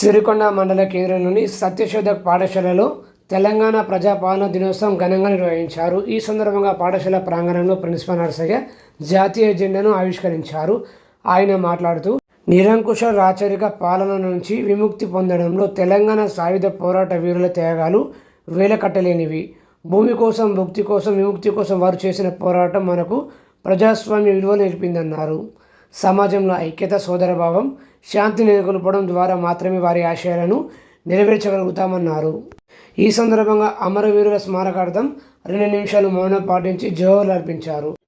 సిరికొండ మండల కేంద్రంలోని సత్యశోధక్ పాఠశాలలో తెలంగాణ ప్రజాపాలన దినోత్సవం ఘనంగా నిర్వహించారు. ఈ సందర్భంగా పాఠశాల ప్రాంగణంలో ప్రిన్సిపల్ నర్సయ్య జాతీయ జెండాను ఆవిష్కరించారు. ఆయన మాట్లాడుతూ నిరంకుశ రాచరిక పాలన నుంచి విముక్తి పొందడంలో తెలంగాణ సాయుధ పోరాట వీరుల త్యాగాలు వేలకట్టలేనివి. భూమి కోసం భుక్తి కోసం విముక్తి కోసం వారు చేసిన పోరాటం మనకు ప్రజాస్వామ్య విలువలు నేర్పిందన్నారు. సమాజంలో ఐక్యత సోదరభావం శాంతి నెలకొల్పడం ద్వారా మాత్రమే వారి ఆశయాలను నెరవేర్చగలుగుతామన్నారు. ఈ సందర్భంగా అమరవీరుల స్మారకార్థం రెండు నిమిషాలు మౌనం పాటించి జోహర్లు అర్పించారు.